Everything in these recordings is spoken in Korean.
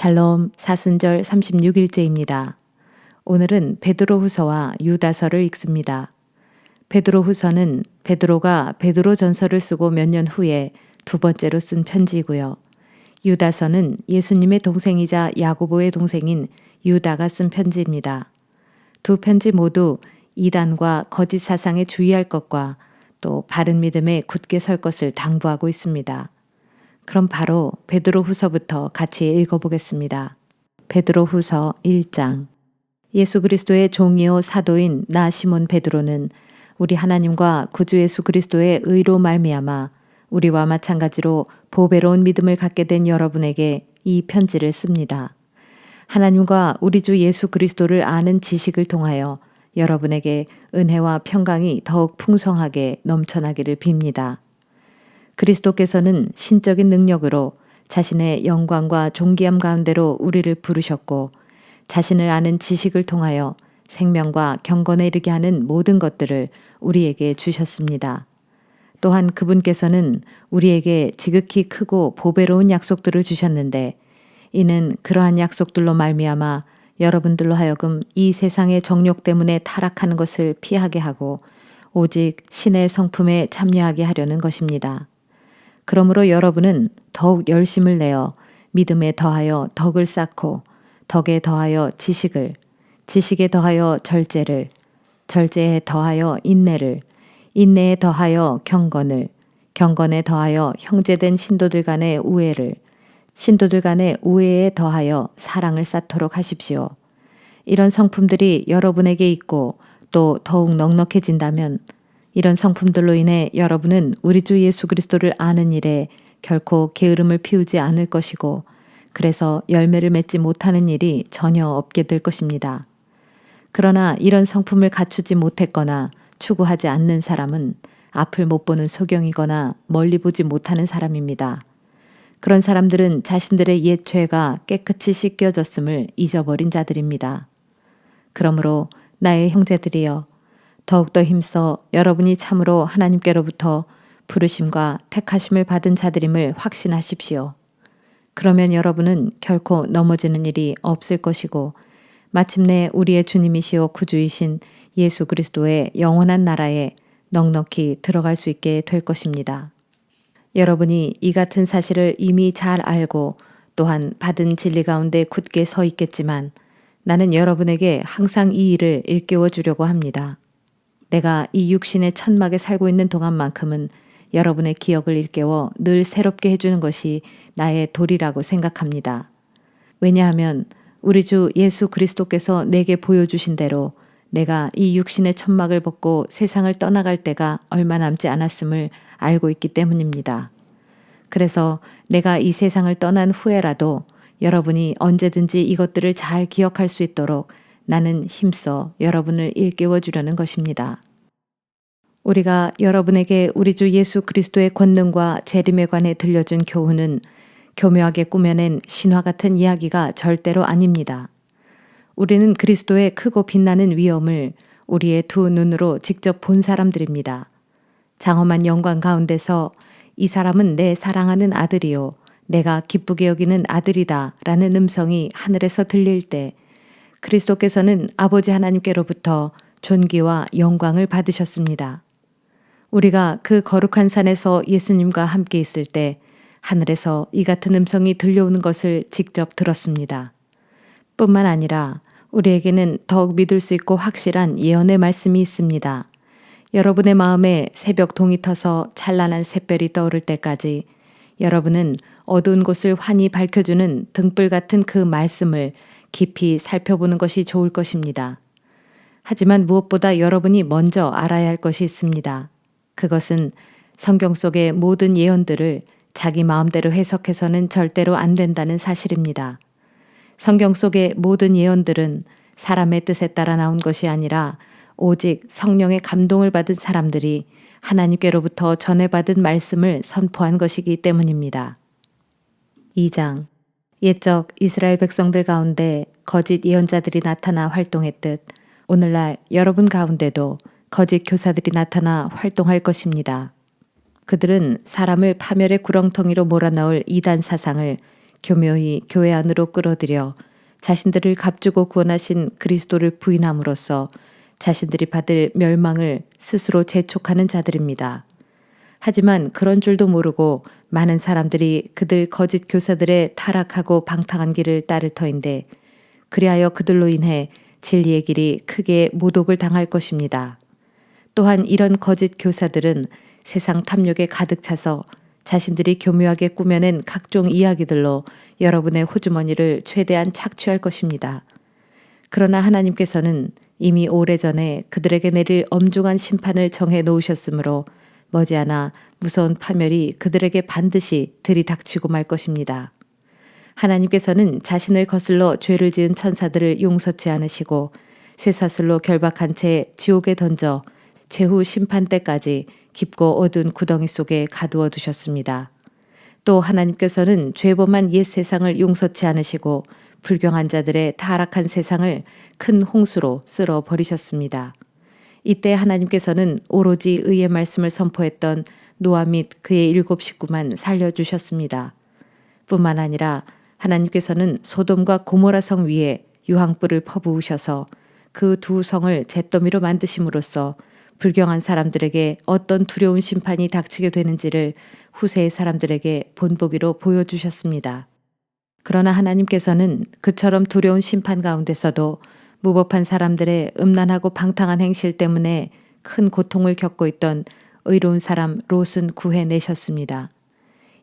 샬롬 사순절 36일째입니다. 오늘은 베드로 후서와 유다서를 읽습니다. 베드로 후서는 베드로가 베드로 전서를 쓰고 몇 년 후에 두 번째로 쓴 편지이고요. 유다서는 예수님의 동생이자 야고보의 동생인 유다가 쓴 편지입니다. 두 편지 모두 이단과 거짓 사상에 주의할 것과 또 바른 믿음에 굳게 설 것을 당부하고 있습니다. 그럼 바로 베드로 후서부터 같이 읽어보겠습니다. 베드로 후서 1장 예수 그리스도의 종이요 사도인 나 시몬 베드로는 우리 하나님과 구주 예수 그리스도의 의로 말미암아 우리와 마찬가지로 보배로운 믿음을 갖게 된 여러분에게 이 편지를 씁니다. 하나님과 우리 주 예수 그리스도를 아는 지식을 통하여 여러분에게 은혜와 평강이 더욱 풍성하게 넘쳐나기를 빕니다. 그리스도께서는 신적인 능력으로 자신의 영광과 존귀함 가운데로 우리를 부르셨고 자신을 아는 지식을 통하여 생명과 경건에 이르게 하는 모든 것들을 우리에게 주셨습니다. 또한 그분께서는 우리에게 지극히 크고 보배로운 약속들을 주셨는데 이는 그러한 약속들로 말미암아 여러분들로 하여금 이 세상의 정욕 때문에 타락하는 것을 피하게 하고 오직 신의 성품에 참여하게 하려는 것입니다. 그러므로 여러분은 더욱 열심을 내어 믿음에 더하여 덕을 쌓고 덕에 더하여 지식을 지식에 더하여 절제를 절제에 더하여 인내를 인내에 더하여 경건을 경건에 더하여 형제된 신도들 간의 우애를 신도들 간의 우애에 더하여 사랑을 쌓도록 하십시오. 이런 성품들이 여러분에게 있고 또 더욱 넉넉해진다면 이런 성품들로 인해 여러분은 우리 주 예수 그리스도를 아는 일에 결코 게으름을 피우지 않을 것이고 그래서 열매를 맺지 못하는 일이 전혀 없게 될 것입니다. 그러나 이런 성품을 갖추지 못했거나 추구하지 않는 사람은 앞을 못 보는 소경이거나 멀리 보지 못하는 사람입니다. 그런 사람들은 자신들의 옛 죄가 깨끗이 씻겨졌음을 잊어버린 자들입니다. 그러므로 나의 형제들이여 더욱더 힘써 여러분이 참으로 하나님께로부터 부르심과 택하심을 받은 자들임을 확신하십시오. 그러면 여러분은 결코 넘어지는 일이 없을 것이고 마침내 우리의 주님이시오 구주이신 예수 그리스도의 영원한 나라에 넉넉히 들어갈 수 있게 될 것입니다. 여러분이 이 같은 사실을 이미 잘 알고 또한 받은 진리 가운데 굳게 서 있겠지만 나는 여러분에게 항상 이 일을 일깨워 주려고 합니다. 내가 이 육신의 천막에 살고 있는 동안만큼은 여러분의 기억을 일깨워 늘 새롭게 해주는 것이 나의 도리라고 생각합니다. 왜냐하면 우리 주 예수 그리스도께서 내게 보여주신 대로 내가 이 육신의 천막을 벗고 세상을 떠나갈 때가 얼마 남지 않았음을 알고 있기 때문입니다. 그래서 내가 이 세상을 떠난 후에라도 여러분이 언제든지 이것들을 잘 기억할 수 있도록 나는 힘써 여러분을 일깨워 주려는 것입니다. 우리가 여러분에게 우리 주 예수 그리스도의 권능과 재림에 관해 들려준 교훈은 교묘하게 꾸며낸 신화 같은 이야기가 절대로 아닙니다. 우리는 그리스도의 크고 빛나는 위엄을 우리의 두 눈으로 직접 본 사람들입니다. 장엄한 영광 가운데서 이 사람은 내 사랑하는 아들이요. 내가 기쁘게 여기는 아들이다. 라는 음성이 하늘에서 들릴 때 그리스도께서는 아버지 하나님께로부터 존귀와 영광을 받으셨습니다. 우리가 그 거룩한 산에서 예수님과 함께 있을 때 하늘에서 이 같은 음성이 들려오는 것을 직접 들었습니다. 뿐만 아니라 우리에게는 더욱 믿을 수 있고 확실한 예언의 말씀이 있습니다. 여러분의 마음에 새벽 동이 터서 찬란한 샛별이 떠오를 때까지 여러분은 어두운 곳을 환히 밝혀주는 등불 같은 그 말씀을 깊이 살펴보는 것이 좋을 것입니다. 하지만 무엇보다 여러분이 먼저 알아야 할 것이 있습니다. 그것은 성경 속의 모든 예언들을 자기 마음대로 해석해서는 절대로 안 된다는 사실입니다. 성경 속의 모든 예언들은 사람의 뜻에 따라 나온 것이 아니라 오직 성령의 감동을 받은 사람들이 하나님께로부터 전해받은 말씀을 선포한 것이기 때문입니다. 2장 옛적 이스라엘 백성들 가운데 거짓 예언자들이 나타나 활동했듯 오늘날 여러분 가운데도 거짓 교사들이 나타나 활동할 것입니다. 그들은 사람을 파멸의 구렁텅이로 몰아넣을 이단 사상을 교묘히 교회 안으로 끌어들여 자신들을 값주고 구원하신 그리스도를 부인함으로써 자신들이 받을 멸망을 스스로 재촉하는 자들입니다. 하지만 그런 줄도 모르고 많은 사람들이 그들 거짓 교사들의 타락하고 방탕한 길을 따를 터인데 그리하여 그들로 인해 진리의 길이 크게 모독을 당할 것입니다. 또한 이런 거짓 교사들은 세상 탐욕에 가득 차서 자신들이 교묘하게 꾸며낸 각종 이야기들로 여러분의 호주머니를 최대한 착취할 것입니다. 그러나 하나님께서는 이미 오래전에 그들에게 내릴 엄중한 심판을 정해 놓으셨으므로 머지않아 무서운 파멸이 그들에게 반드시 들이닥치고 말 것입니다. 하나님께서는 자신을 거슬러 죄를 지은 천사들을 용서치 않으시고 쇠사슬로 결박한 채 지옥에 던져 최후 심판 때까지 깊고 어두운 구덩이 속에 가두어 두셨습니다. 또 하나님께서는 죄범한 옛 세상을 용서치 않으시고 불경한 자들의 타락한 세상을 큰 홍수로 쓸어 버리셨습니다. 이때 하나님께서는 오로지 의의 말씀을 선포했던 노아 및 그의 일곱 식구만 살려주셨습니다. 뿐만 아니라 하나님께서는 소돔과 고모라 성 위에 유황불을 퍼부으셔서 그 두 성을 잿더미로 만드심으로써 불경한 사람들에게 어떤 두려운 심판이 닥치게 되는지를 후세의 사람들에게 본보기로 보여주셨습니다. 그러나 하나님께서는 그처럼 두려운 심판 가운데서도 무법한 사람들의 음란하고 방탕한 행실 때문에 큰 고통을 겪고 있던 의로운 사람 롯은 구해내셨습니다.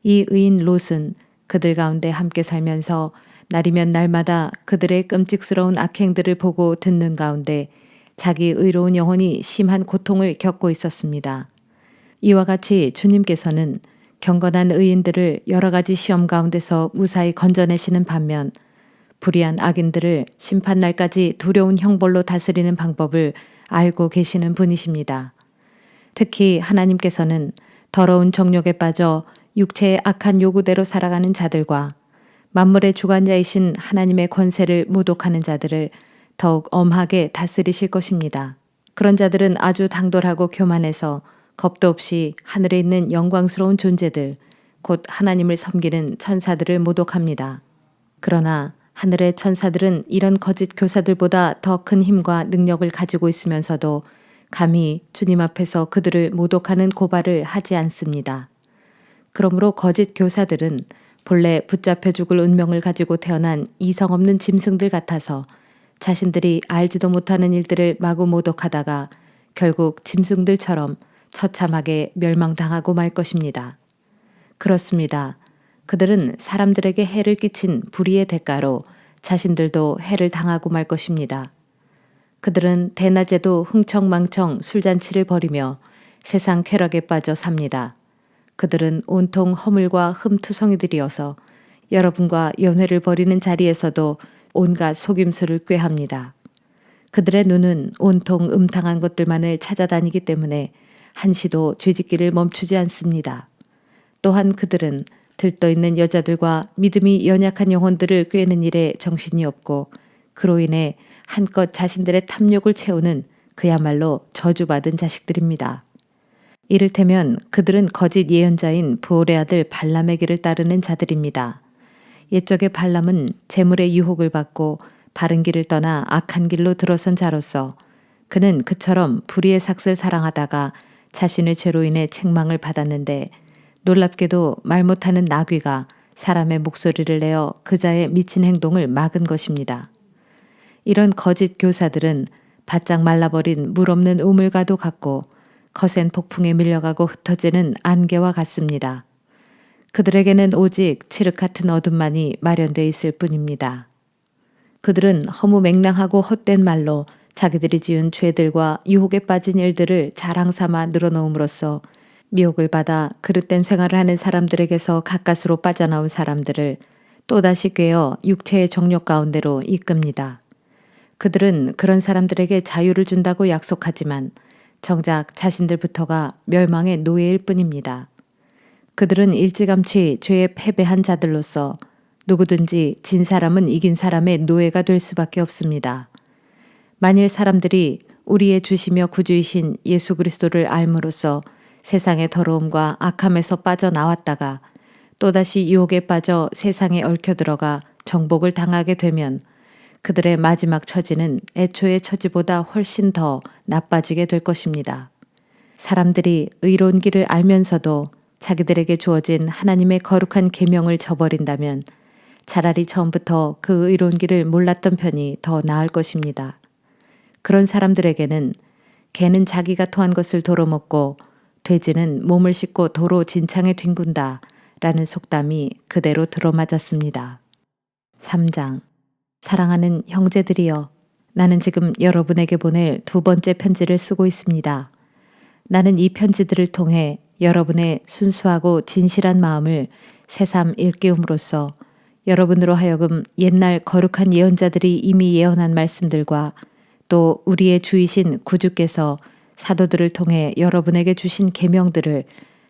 이 의인 롯은 그들 가운데 함께 살면서 날이면 날마다 그들의 끔찍스러운 악행들을 보고 듣는 가운데 자기 의로운 영혼이 심한 고통을 겪고 있었습니다. 이와 같이 주님께서는 경건한 의인들을 여러 가지 시험 가운데서 무사히 건져내시는 반면 불의한 악인들을 심판날까지 두려운 형벌로 다스리는 방법을 알고 계시는 분이십니다. 특히 하나님께서는 더러운 정욕에 빠져 육체의 악한 요구대로 살아가는 자들과 만물의 주관자이신 하나님의 권세를 모독하는 자들을 더욱 엄하게 다스리실 것입니다. 그런 자들은 아주 당돌하고 교만해서 겁도 없이 하늘에 있는 영광스러운 존재들, 곧 하나님을 섬기는 천사들을 모독합니다. 그러나 하늘의 천사들은 이런 거짓 교사들보다 더 큰 힘과 능력을 가지고 있으면서도 감히 주님 앞에서 그들을 모독하는 고발을 하지 않습니다. 그러므로 거짓 교사들은 본래 붙잡혀 죽을 운명을 가지고 태어난 이성 없는 짐승들 같아서 자신들이 알지도 못하는 일들을 마구 모독하다가 결국 짐승들처럼 처참하게 멸망당하고 말 것입니다. 그렇습니다. 그들은 사람들에게 해를 끼친 불의의 대가로 자신들도 해를 당하고 말 것입니다. 그들은 대낮에도 흥청망청 술잔치를 벌이며 세상 쾌락에 빠져 삽니다. 그들은 온통 허물과 흠투성이들이어서 여러분과 연회를 벌이는 자리에서도 온갖 속임수를 꾀합니다. 그들의 눈은 온통 음탕한 것들만을 찾아다니기 때문에 한시도 죄짓기를 멈추지 않습니다. 또한 그들은 들떠 있는 여자들과 믿음이 연약한 영혼들을 꿰는 일에 정신이 없고 그로 인해 한껏 자신들의 탐욕을 채우는 그야말로 저주받은 자식들입니다. 이를테면 그들은 거짓 예언자인 부올의 아들 발람의 길을 따르는 자들입니다. 옛적의 발람은 재물의 유혹을 받고 바른 길을 떠나 악한 길로 들어선 자로서 그는 그처럼 불의의 삭을 사랑하다가 자신의 죄로 인해 책망을 받았는데 놀랍게도 말 못하는 나귀가 사람의 목소리를 내어 그자의 미친 행동을 막은 것입니다. 이런 거짓 교사들은 바짝 말라버린 물 없는 우물과도 같고 거센 폭풍에 밀려가고 흩어지는 안개와 같습니다. 그들에게는 오직 칠흑 같은 어둠만이 마련되어 있을 뿐입니다. 그들은 허무 맹랑하고 헛된 말로 자기들이 지은 죄들과 유혹에 빠진 일들을 자랑 삼아 늘어놓음으로써 미혹을 받아 그릇된 생활을 하는 사람들에게서 가까스로 빠져나온 사람들을 또다시 꿰어 육체의 정욕 가운데로 이끕니다. 그들은 그런 사람들에게 자유를 준다고 약속하지만 정작 자신들부터가 멸망의 노예일 뿐입니다. 그들은 일찌감치 죄에 패배한 자들로서 누구든지 진 사람은 이긴 사람의 노예가 될 수밖에 없습니다. 만일 사람들이 우리의 주시며 구주이신 예수 그리스도를 알므로써 세상의 더러움과 악함에서 빠져나왔다가 또다시 유혹에 빠져 세상에 얽혀 들어가 정복을 당하게 되면 그들의 마지막 처지는 애초의 처지보다 훨씬 더 나빠지게 될 것입니다. 사람들이 의로운 길을 알면서도 자기들에게 주어진 하나님의 거룩한 계명을 저버린다면 차라리 처음부터 그 의로운 길을 몰랐던 편이 더 나을 것입니다. 그런 사람들에게는 개는 자기가 토한 것을 도로 먹고 돼지는 몸을 씻고 도로 진창에 뒹군다 라는 속담이 그대로 들어맞았습니다. 3장 사랑하는 형제들이여 나는 지금 여러분에게 보낼 두 번째 편지를 쓰고 있습니다. 나는 이 편지들을 통해 여러분의 순수하고 진실한 마음을 새삼 일깨움으로써 여러분으로 하여금 옛날 거룩한 예언자들이 이미 예언한 말씀들과 또 우리의 주이신 구주께서 사도들을 통해 여러분에게 주신 계명들을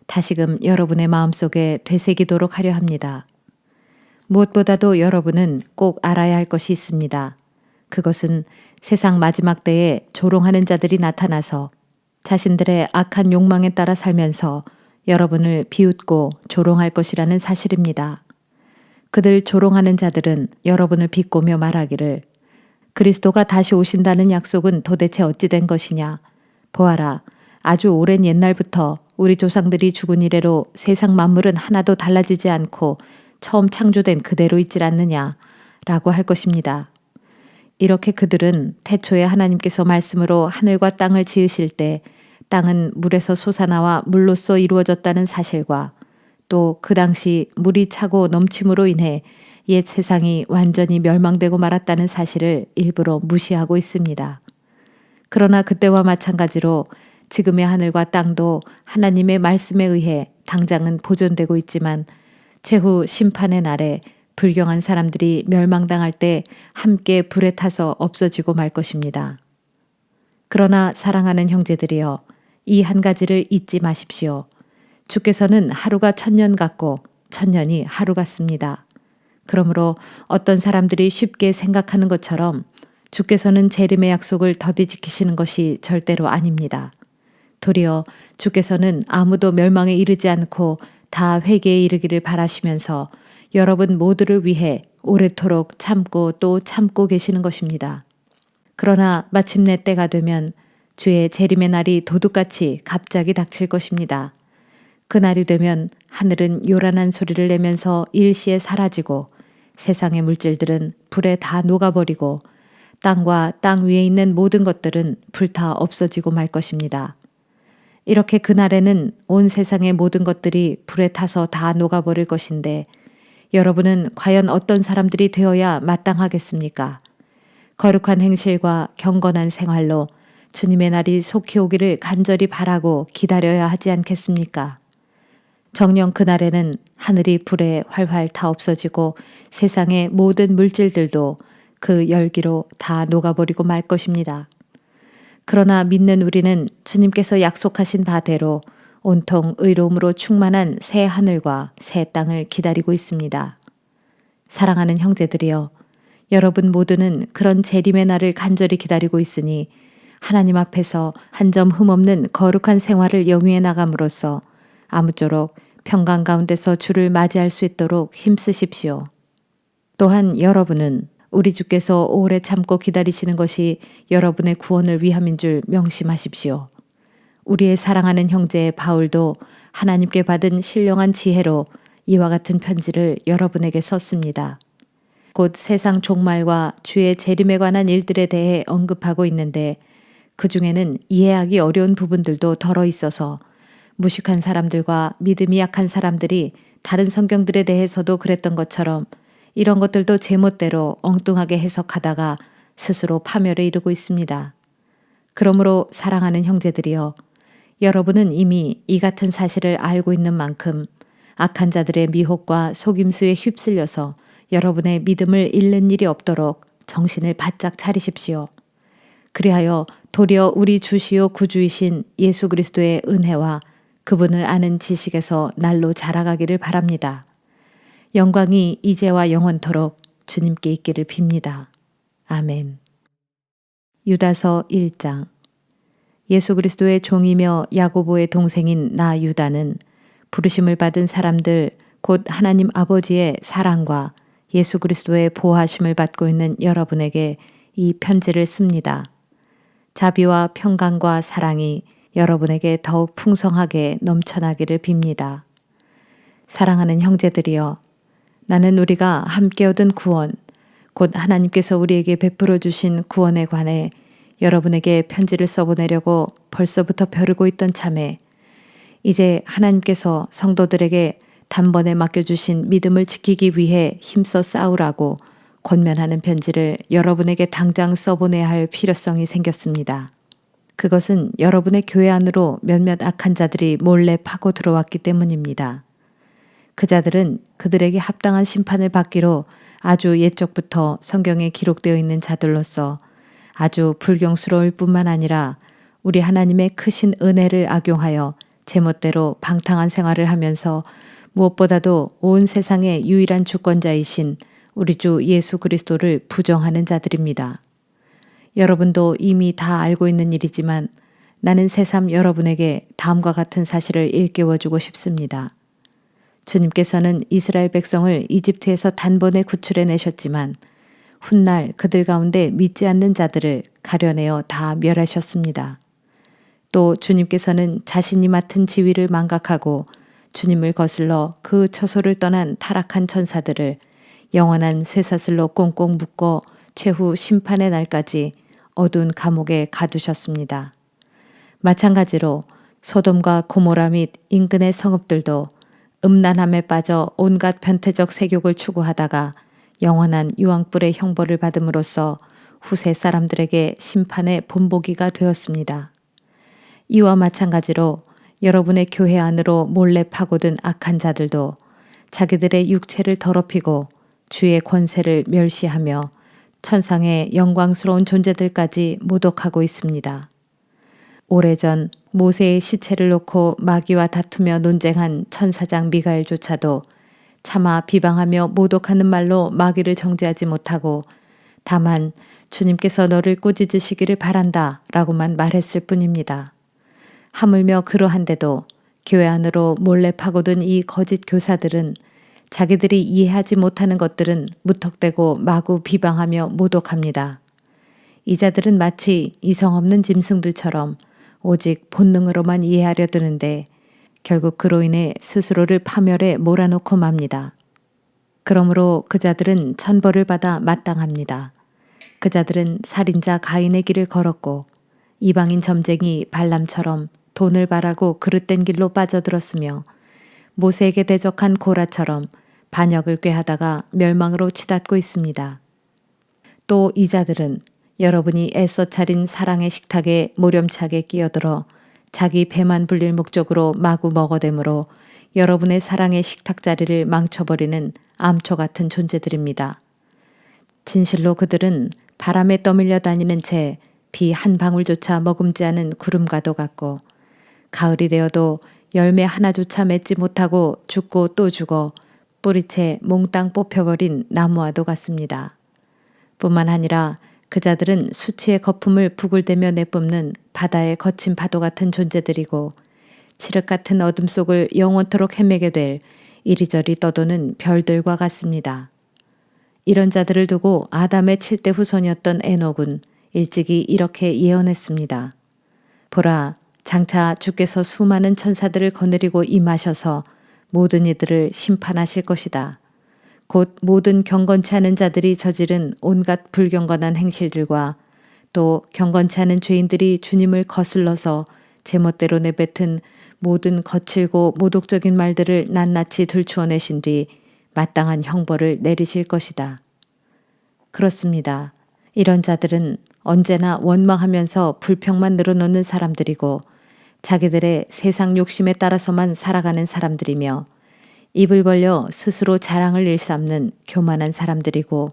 다시금 여러분의 마음속에 되새기도록 하려 합니다. 무엇보다도 여러분은 꼭 알아야 할 것이 있습니다. 그것은 세상 마지막 때에 조롱하는 자들이 나타나서 자신들의 악한 욕망에 따라 살면서 여러분을 비웃고 조롱할 것이라는 사실입니다. 그들 조롱하는 자들은 여러분을 비꼬며 말하기를 그리스도가 다시 오신다는 약속은 도대체 어찌된 것이냐. 보아라. 아주 오랜 옛날부터 우리 조상들이 죽은 이래로 세상 만물은 하나도 달라지지 않고 처음 창조된 그대로 있질 않느냐. 라고 할 것입니다. 이렇게 그들은 태초에 하나님께서 말씀으로 하늘과 땅을 지으실 때 땅은 물에서 솟아나와 물로써 이루어졌다는 사실과 또 그 당시 물이 차고 넘침으로 인해 옛 세상이 완전히 멸망되고 말았다는 사실을 일부러 무시하고 있습니다. 그러나 그때와 마찬가지로 지금의 하늘과 땅도 하나님의 말씀에 의해 당장은 보존되고 있지만 최후 심판의 날에 불경한 사람들이 멸망당할 때 함께 불에 타서 없어지고 말 것입니다. 그러나 사랑하는 형제들이여 이 한 가지를 잊지 마십시오. 주께서는 하루가 천년 같고 천년이 하루 같습니다. 그러므로 어떤 사람들이 쉽게 생각하는 것처럼 주께서는 재림의 약속을 더디 지키시는 것이 절대로 아닙니다. 도리어 주께서는 아무도 멸망에 이르지 않고 다 회개에 이르기를 바라시면서 여러분 모두를 위해 오래도록 참고 또 참고 계시는 것입니다. 그러나 마침내 때가 되면 주의 재림의 날이 도둑같이 갑자기 닥칠 것입니다. 그날이 되면 하늘은 요란한 소리를 내면서 일시에 사라지고 세상의 물질들은 불에 다 녹아버리고 땅과 땅 위에 있는 모든 것들은 불타 없어지고 말 것입니다. 이렇게 그날에는 온 세상의 모든 것들이 불에 타서 다 녹아버릴 것인데 여러분은 과연 어떤 사람들이 되어야 마땅하겠습니까? 거룩한 행실과 경건한 생활로 주님의 날이 속히 오기를 간절히 바라고 기다려야 하지 않겠습니까? 정령 그날에는 하늘이 불에 활활 타 없어지고 세상의 모든 물질들도 그 열기로 다 녹아버리고 말 것입니다. 그러나 믿는 우리는 주님께서 약속하신 바대로 온통 의로움으로 충만한 새 하늘과 새 땅을 기다리고 있습니다. 사랑하는 형제들이여, 여러분 모두는 그런 재림의 날을 간절히 기다리고 있으니 하나님 앞에서 한 점 흠없는 거룩한 생활을 영위해 나감으로써 아무쪼록 평강 가운데서 주를 맞이할 수 있도록 힘쓰십시오. 또한 여러분은 우리 주께서 오래 참고 기다리시는 것이 여러분의 구원을 위함인 줄 명심하십시오. 우리의 사랑하는 형제 바울도 하나님께 받은 신령한 지혜로 이와 같은 편지를 여러분에게 썼습니다. 곧 세상 종말과 주의 재림에 관한 일들에 대해 언급하고 있는데 그 중에는 이해하기 어려운 부분들도 덜어 있어서 무식한 사람들과 믿음이 약한 사람들이 다른 성경들에 대해서도 그랬던 것처럼 이런 것들도 제멋대로 엉뚱하게 해석하다가 스스로 파멸에 이르고 있습니다. 그러므로 사랑하는 형제들이여, 여러분은 이미 이 같은 사실을 알고 있는 만큼 악한 자들의 미혹과 속임수에 휩쓸려서 여러분의 믿음을 잃는 일이 없도록 정신을 바짝 차리십시오. 그리하여 도리어 우리 주시오 구주이신 예수 그리스도의 은혜와 그분을 아는 지식에서 날로 자라가기를 바랍니다. 영광이 이제와 영원토록 주님께 있기를 빕니다. 아멘. 유다서 1장 예수 그리스도의 종이며 야고보의 동생인 나 유다는 부르심을 받은 사람들 곧 하나님 아버지의 사랑과 예수 그리스도의 보호하심을 받고 있는 여러분에게 이 편지를 씁니다. 자비와 평강과 사랑이 여러분에게 더욱 풍성하게 넘쳐나기를 빕니다. 사랑하는 형제들이여, 나는 우리가 함께 얻은 구원, 곧 하나님께서 우리에게 베풀어 주신 구원에 관해 여러분에게 편지를 써보내려고 벌써부터 벼르고 있던 참에 이제 하나님께서 성도들에게 단번에 맡겨주신 믿음을 지키기 위해 힘써 싸우라고 권면하는 편지를 여러분에게 당장 써보내야 할 필요성이 생겼습니다. 그것은 여러분의 교회 안으로 몇몇 악한 자들이 몰래 파고 들어왔기 때문입니다. 그 자들은 그들에게 합당한 심판을 받기로 아주 옛적부터 성경에 기록되어 있는 자들로서 아주 불경스러울 뿐만 아니라 우리 하나님의 크신 은혜를 악용하여 제멋대로 방탕한 생활을 하면서 무엇보다도 온 세상의 유일한 주권자이신 우리 주 예수 그리스도를 부정하는 자들입니다. 여러분도 이미 다 알고 있는 일이지만 나는 새삼 여러분에게 다음과 같은 사실을 일깨워주고 싶습니다. 주님께서는 이스라엘 백성을 이집트에서 단번에 구출해 내셨지만 훗날 그들 가운데 믿지 않는 자들을 가려내어 다 멸하셨습니다. 또 주님께서는 자신이 맡은 지위를 망각하고 주님을 거슬러 그 처소를 떠난 타락한 천사들을 영원한 쇠사슬로 꽁꽁 묶어 최후 심판의 날까지 어두운 감옥에 가두셨습니다. 마찬가지로 소돔과 고모라 및 인근의 성읍들도 음란함에 빠져 온갖 변태적 세욕을 추구하다가 영원한 유황불의 형벌을 받음으로써 후세 사람들에게 심판의 본보기가 되었습니다. 이와 마찬가지로 여러분의 교회 안으로 몰래 파고든 악한 자들도 자기들의 육체를 더럽히고 주의 권세를 멸시하며 천상의 영광스러운 존재들까지 모독하고 있습니다. 오래전 모세의 시체를 놓고 마귀와 다투며 논쟁한 천사장 미가엘조차도 차마 비방하며 모독하는 말로 마귀를 정죄하지 못하고 다만 주님께서 너를 꾸짖으시기를 바란다 라고만 말했을 뿐입니다. 하물며 그러한데도 교회 안으로 몰래 파고든 이 거짓 교사들은 자기들이 이해하지 못하는 것들은 무턱대고 마구 비방하며 모독합니다. 이 자들은 마치 이성 없는 짐승들처럼 오직 본능으로만 이해하려 드는데 결국 그로 인해 스스로를 파멸에 몰아놓고 맙니다. 그러므로 그 자들은 천벌을 받아 마땅합니다. 그 자들은 살인자 가인의 길을 걸었고 이방인 점쟁이 발람처럼 돈을 바라고 그릇된 길로 빠져들었으며 모세에게 대적한 고라처럼 반역을 꾀하다가 멸망으로 치닫고 있습니다. 또 이 자들은 여러분이 애써 차린 사랑의 식탁에 모렴차게 끼어들어 자기 배만 불릴 목적으로 마구 먹어대므로 여러분의 사랑의 식탁 자리를 망쳐버리는 암초 같은 존재들입니다. 진실로 그들은 바람에 떠밀려 다니는 채 비 한 방울조차 머금지 않은 구름과도 같고 가을이 되어도 열매 하나조차 맺지 못하고 죽고 또 죽어 뿌리채 몽땅 뽑혀버린 나무와도 같습니다. 뿐만 아니라 그 자들은 수치의 거품을 부글대며 내뿜는 바다의 거친 파도 같은 존재들이고 칠흑 같은 어둠 속을 영원토록 헤매게 될 이리저리 떠도는 별들과 같습니다. 이런 자들을 두고 아담의 7대 후손이었던 에녹은 일찍이 이렇게 예언했습니다. 보라, 장차 주께서 수많은 천사들을 거느리고 임하셔서 모든 이들을 심판하실 것이다. 곧 모든 경건치 않은 자들이 저지른 온갖 불경건한 행실들과 또 경건치 않은 죄인들이 주님을 거슬러서 제멋대로 내뱉은 모든 거칠고 모독적인 말들을 낱낱이 들추어내신 뒤 마땅한 형벌을 내리실 것이다. 그렇습니다. 이런 자들은 언제나 원망하면서 불평만 늘어놓는 사람들이고 자기들의 세상 욕심에 따라서만 살아가는 사람들이며 입을 벌려 스스로 자랑을 일삼는 교만한 사람들이고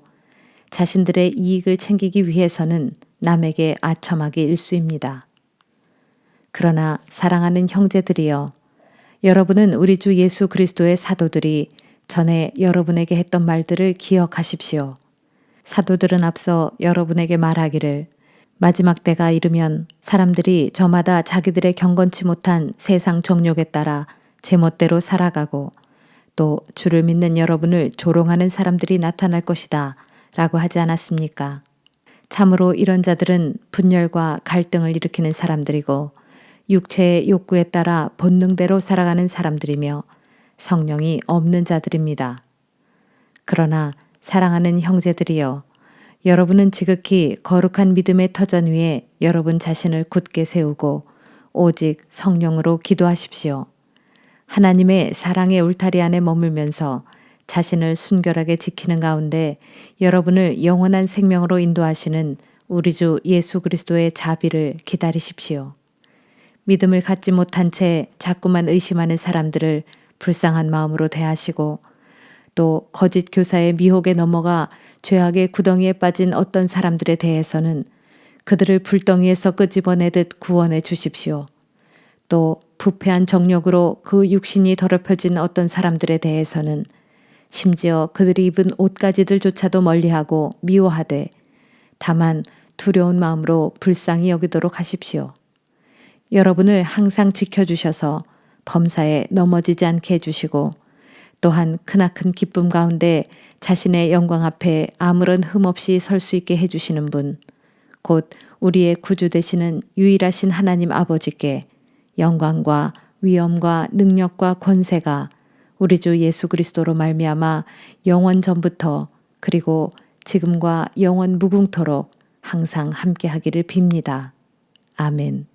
자신들의 이익을 챙기기 위해서는 남에게 아첨하기 일수입니다. 그러나 사랑하는 형제들이여, 여러분은 우리 주 예수 그리스도의 사도들이 전에 여러분에게 했던 말들을 기억하십시오. 사도들은 앞서 여러분에게 말하기를 마지막 때가 이르면 사람들이 저마다 자기들의 경건치 못한 세상 정욕에 따라 제멋대로 살아가고 또 주를 믿는 여러분을 조롱하는 사람들이 나타날 것이다. 라고 하지 않았습니까? 참으로 이런 자들은 분열과 갈등을 일으키는 사람들이고 육체의 욕구에 따라 본능대로 살아가는 사람들이며 성령이 없는 자들입니다. 그러나 사랑하는 형제들이여 여러분은 지극히 거룩한 믿음의 터전 위에 여러분 자신을 굳게 세우고 오직 성령으로 기도하십시오. 하나님의 사랑의 울타리 안에 머물면서 자신을 순결하게 지키는 가운데 여러분을 영원한 생명으로 인도하시는 우리 주 예수 그리스도의 자비를 기다리십시오. 믿음을 갖지 못한 채 자꾸만 의심하는 사람들을 불쌍한 마음으로 대하시고 또 거짓 교사의 미혹에 넘어가 죄악의 구덩이에 빠진 어떤 사람들에 대해서는 그들을 불덩이에서 끄집어내듯 구원해 주십시오. 또 부패한 정력으로 그 육신이 더럽혀진 어떤 사람들에 대해서는 심지어 그들이 입은 옷가지들조차도 멀리하고 미워하되 다만 두려운 마음으로 불쌍히 여기도록 하십시오. 여러분을 항상 지켜주셔서 범사에 넘어지지 않게 해주시고 또한 크나큰 기쁨 가운데 자신의 영광 앞에 아무런 흠 없이 설 수 있게 해주시는 분, 곧 우리의 구주 되시는 유일하신 하나님 아버지께 영광과 위엄과 능력과 권세가 우리 주 예수 그리스도로 말미암아 영원 전부터 그리고 지금과 영원 무궁토록 항상 함께 하기를 빕니다. 아멘.